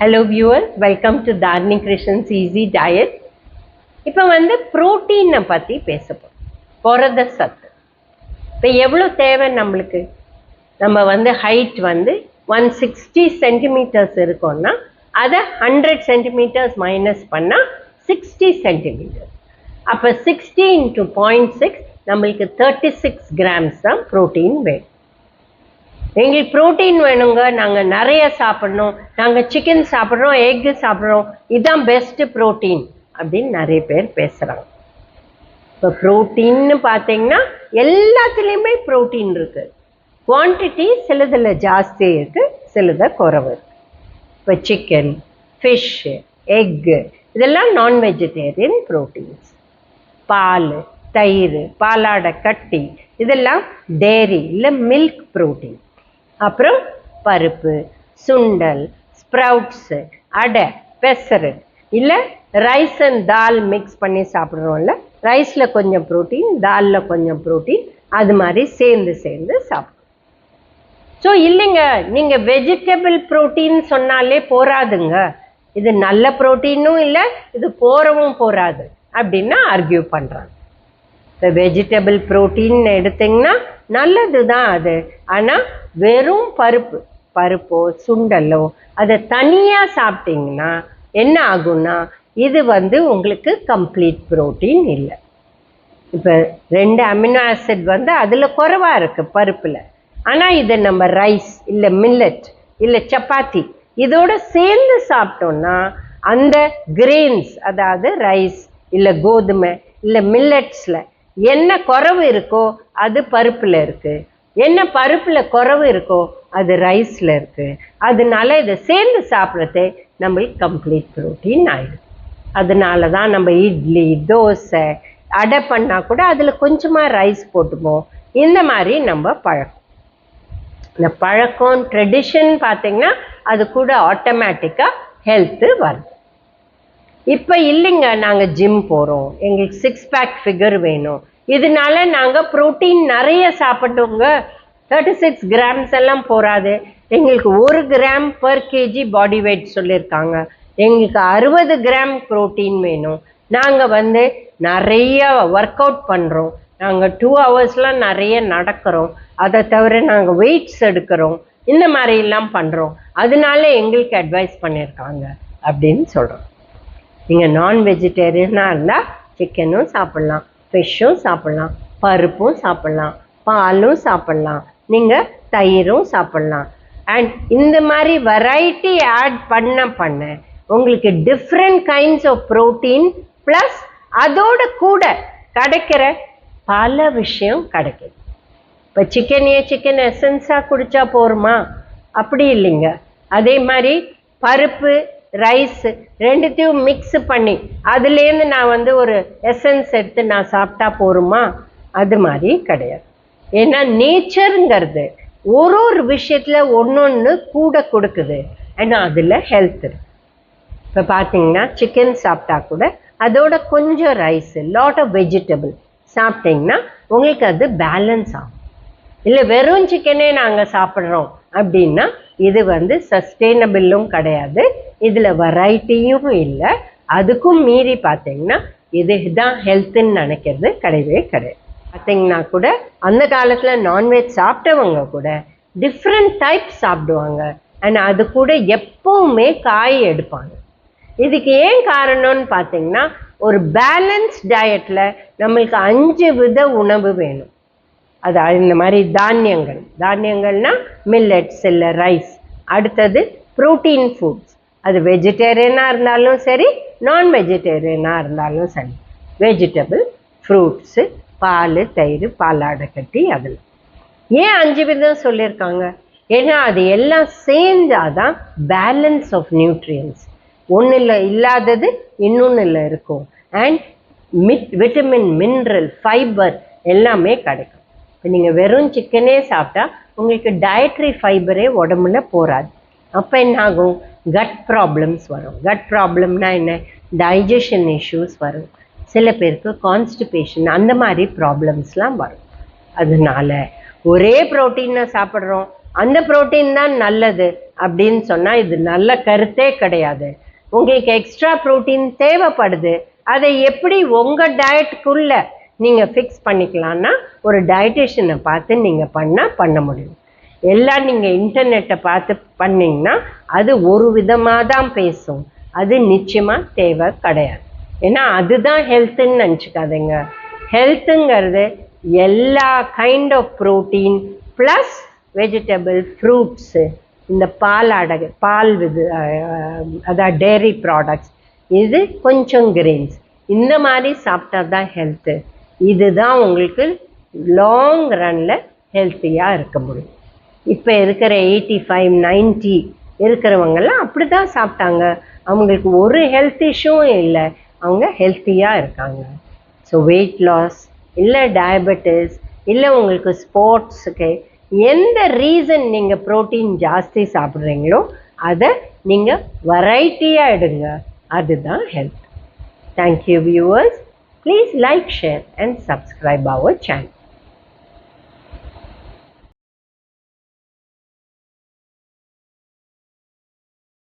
Hello viewers welcome to Tharni Krishnan's easy diet இப்போ வந்து ப்ரோட்டீனை பற்றி பேசப்போம் புரத சத்து. இப்போ எவ்வளோ தேவை நம்மளுக்கு? நம்ம வந்து ஹைட் வந்து ஒன் சிக்ஸ்டி சென்டிமீட்டர்ஸ் இருக்கோம்னா அதை ஹண்ட்ரட் சென்டிமீட்டர்ஸ் மைனஸ் பண்ணால் சிக்ஸ்டி சென்டிமீட்டர்ஸ் அப்போ சிக்ஸ்டி இன்ட்டு பாயிண்ட் சிக்ஸ் நம்மளுக்கு தேர்ட்டி சிக்ஸ் கிராம்ஸ் தான் ப்ரோட்டீன் வேணும். எங்களுக்கு ப்ரோட்டீன் வேணுங்க. நாங்கள் நிறைய சாப்பிட்ணும். நாங்கள் சிக்கன் சாப்பிட்றோம் எக்கு சாப்பிட்றோம். இதுதான் பெஸ்ட்டு ப்ரோட்டீன் அப்படின்னு நிறைய பேர் பேசுகிறாங்க இப்போ ப்ரோட்டீன்னு பார்த்தீங்கன்னா எல்லாத்துலேயுமே ப்ரோட்டீன் இருக்குது குவான்டிட்டி சிலதில் ஜாஸ்தி இருக்குது சிலத குறவு இருக்குது இப்போ சிக்கன் ஃபிஷ்ஷு எக்கு இதெல்லாம் நான் வெஜிடேரியன் ப்ரோட்டீன்ஸ் பால் தயிர் பாலாடை கட்டி இதெல்லாம் டேரி இல்லை மில்க் ப்ரோட்டீன் அப்புறம் பருப்பு சுண்டல் ஸ்ப்ரவுட்ஸு அடை பெசரு. இல்லை ரைஸ் அண்ட் தால் மிக்ஸ் பண்ணி சாப்பிட்றோம்ல ரைஸில் கொஞ்சம் ப்ரோட்டீன் தாலில் கொஞ்சம் ப்ரோட்டீன் அது மாதிரி சேர்ந்து சேர்ந்து சாப்பிடுவோம் ஸோ இல்லைங்க நீங்கள் வெஜிடபிள் ப்ரோட்டீன் சொன்னாலே போராதுங்க இது நல்ல ப்ரோட்டீனும் இல்லை இது போகிறவும் போராது அப்படின்னு ஆர்கியூ பண்ணுறாங்க இப்போ வெஜிடபிள் ப்ரோட்டீன் எடுத்திங்கன்னா நல்லது தான் அது. ஆனால் வெறும் பருப்பு பருப்போ சுண்டலோ அதை தனியாக சாப்பிட்டீங்கன்னா என்ன ஆகும்னா இது வந்து உங்களுக்கு கம்ப்ளீட் ப்ரோட்டீன் இல்லை. இப்போ ரெண்டு அமினோ ஆசிட் வந்து அதில் குறைவாக இருக்குது பருப்பில். ஆனால் இதை நம்ம ரைஸ் இல்லை மில்லட் இல்லை சப்பாத்தி இதோட சேர்ந்து சாப்பிட்டோம்னா அந்த கிரெயின்ஸ் அதாவது ரைஸ் இல்லை கோதுமை இல்லை மில்லட்ஸில் என்ன குறவு இருக்கோ அது பருப்பில் இருக்குது என்ன பருப்பில் குறவு இருக்கோ அது ரைஸில் இருக்குது அதனால இதை சேர்ந்து சாப்பிட்றது நம்மளுக்கு கம்ப்ளீட் ப்ரோட்டீன் ஆயிடும். அதனால தான் நம்ம இட்லி தோசை அடை பண்ணால் கூட அதில் கொஞ்சமாக ரைஸ் போட்டுப்போம். இந்த மாதிரி நம்ம பழக்கம். இந்த பழக்கம் ட்ரெடிஷன் பார்த்திங்கன்னா அது கூட ஆட்டோமேட்டிக்காக ஹெல்த்து வருது இப்போ இல்லைங்க நாங்கள் ஜிம் போகிறோம் எங்களுக்கு சிக்ஸ் பேக் ஃபிகர் வேணும். இதனால நாங்கள் ப்ரோட்டீன் நிறைய சாப்பிட்டோங்க. தேர்ட்டி சிக்ஸ் கிராம்ஸ் எல்லாம் போகாது எங்களுக்கு ஒரு gram per KG body weight சொல்லியிருக்காங்க எங்களுக்கு அறுபது கிராம் ப்ரோட்டீன் வேணும். நாங்கள் வந்து நிறைய ஒர்க் அவுட் பண்ணுறோம் நாங்கள் டூ ஹவர்ஸ்லாம் நிறைய நடக்கிறோம். அதை தவிர நாங்கள் வெயிட்ஸ் எடுக்கிறோம். இந்த மாதிரிலாம் பண்ணுறோம் அதனால எங்களுக்கு அட்வைஸ் பண்ணியிருக்காங்க அப்படின்னு சொல்கிறோம் நீங்கள் நான் வெஜிடேரியனாக இருந்தால் சிக்கனும் சாப்பிட்லாம் ஃபிஷ்ஷும் சாப்பிட்லாம் பருப்பும் சாப்பிட்லாம் பாலும் சாப்பிட்லாம் நீங்கள் தயிரும் சாப்பிட்லாம். அண்ட் இந்த மாதிரி வெரைட்டி ஆட் பண்ண பண்ண உங்களுக்கு different kinds of protein plus அதோட கூட கிடைக்கிற பல விஷயம் கிடைக்குது. இப்போ சிக்கனையே சிக்கன் எசன்ஸாக குடித்தா போருமா? அப்படி இல்லைங்க. அதே மாதிரி பருப்பு ரைஸ் ரெண்டுத்தையும் மிக்ஸ் பண்ணி அதுலேருந்து நான் வந்து ஒரு எசன்ஸ் எடுத்து நான் சாப்பிட்டா போருமா? அது மாதிரி கிடையாது. ஏன்னா நேச்சருங்கிறது ஒரு ஒரு விஷயத்தில் ஒன்று ஒன்று கூட கொடுக்குது. ஏன்னா அதில் ஹெல்த் இருக்கு. இப்போ பார்த்தீங்கன்னா சிக்கன் சாப்பிட்டா கூட அதோட கொஞ்சம் ரைஸ் லாட் ஆஃப் வெஜிடபிள் சாப்பிட்டீங்கன்னா உங்களுக்கு அது பேலன்ஸ் ஆகும். இல்லை வெறும் சிக்கனே நாங்கள் சாப்பிட்றோம் அப்படின்னா இது வந்து சஸ்டெயினபிளும் கிடையாது. இதில் வெரைட்டியும் இல்லை. அதுக்கும் மீறி பார்த்தீங்கன்னா இது தான் ஹெல்த்துன்னு நினைக்கிறது கிடையவே கிடையாது. பார்த்தீங்கன்னா கூட அந்த காலத்தில் நான்வெஜ் சாப்பிட்டவங்க கூட டிஃப்ரெண்ட் டைப் சாப்பிடுவாங்க. அண்ட் அது கூட எப்பவுமே காய் எடுப்பாங்க. இதுக்கு ஏன் காரணம்னு பார்த்தீங்கன்னா ஒரு பேலன்ஸ் டயட்டில் நம்மளுக்கு அஞ்சு வித உணவு வேணும். அது இந்த மாதிரி தானியங்கள். தானியங்கள்னா மில்லட்ஸ் இல்லை ரைஸ் அடுத்தது ப்ரோட்டீன் ஃபுட்ஸ் அது வெஜிடேரியனாக இருந்தாலும் சரி நான் வெஜிடேரியனாக இருந்தாலும் சரி. வெஜிடபிள் ஃப்ரூட்ஸு பால் தயிர் பாலாடை கட்டி அதில் ஏன் அஞ்சு விதம் சொல்லியிருக்காங்க? ஏன்னா அது எல்லாம் சேர்ந்தாதான் பேலன்ஸ் ஆஃப் நியூட்ரியன்ஸ் ஒன்றில் இல்லாதது இன்னொன்றில் இருக்கும். And mid vitamin mineral fibre எல்லாமே கிடைக்கும். இப்போ நீங்கள் வெறும் சிக்கனே சாப்பிட்டா உங்களுக்கு டயட்ரி ஃபைபரே உடம்புல போகாது அப்போ என்ன ஆகும் கட் ப்ராப்ளம்ஸ் வரும். கட் ப்ராப்ளம்னா என்ன? டைஜஷன் இஷ்யூஸ் வரும். சில பேருக்கு கான்ஸ்டிபேஷன் அந்த மாதிரி ப்ராப்ளம்ஸ்லாம் வரும். அதனால ஒரே ப்ரோட்டீனை சாப்பிட்றோம். அந்த புரோட்டீன் தான் நல்லது அப்படின்னு சொன்னால் இது நல்ல கருத்தே கிடையாது. உங்களுக்கு எக்ஸ்ட்ரா ப்ரோட்டீன் தேவைப்படுது. அதை எப்படி உங்கள் டயட்டுக்குள்ளே நீங்கள் ஃபிக்ஸ் பண்ணிக்கலான்னா ஒரு டயட்டிஷியனை பார்த்து நீங்கள் பண்ணால் பண்ண முடியும். எல்லாம் நீங்கள் இன்டர்நெட்டை பார்த்து பண்ணிங்கன்னா அது ஒரு விதமாக தான் பேசும். அது நிச்சயமாக தேவை கிடையாது. ஏன்னா அதுதான் ஹெல்த்துன்னு நினச்சிக்காதீங்க. ஹெல்த்துங்கிறது எல்லா kind of protein plus vegetable fruits இந்த பால் அடகு பால் இது அதான் டெய்ரி ப்ராடக்ட்ஸ் இது கொஞ்சம் கிரெயின்ஸ் இந்த மாதிரி சாப்பிட்டா தான் ஹெல்த்து இதுதான் உங்களுக்கு லாங் ரன்னில் ஹெல்த்தியாக இருக்க முடியும். இப்போ இருக்கிற எயிட்டி ஃபைவ் நைன்ட்டி இருக்கிறவங்கெல்லாம் அப்படி தான் சாப்பிட்டாங்க. அவங்களுக்கு ஒரு ஹெல்த் இஷ்யூவும் இல்லை. அவங்க ஹெல்த்தியாக இருக்காங்க. ஸோ வெயிட் லாஸ் இல்லை டயபெட்டிஸ் இல்லை உங்களுக்கு ஸ்போர்ட்ஸுக்கு எந்த ரீசன் நீங்கள் ப்ரோட்டீன் ஜாஸ்தி சாப்பிட்றீங்களோ அதை நீங்கள் வெரைட்டியாக எடுங்க. அதுதான் health thank you viewers please like share and subscribe our channel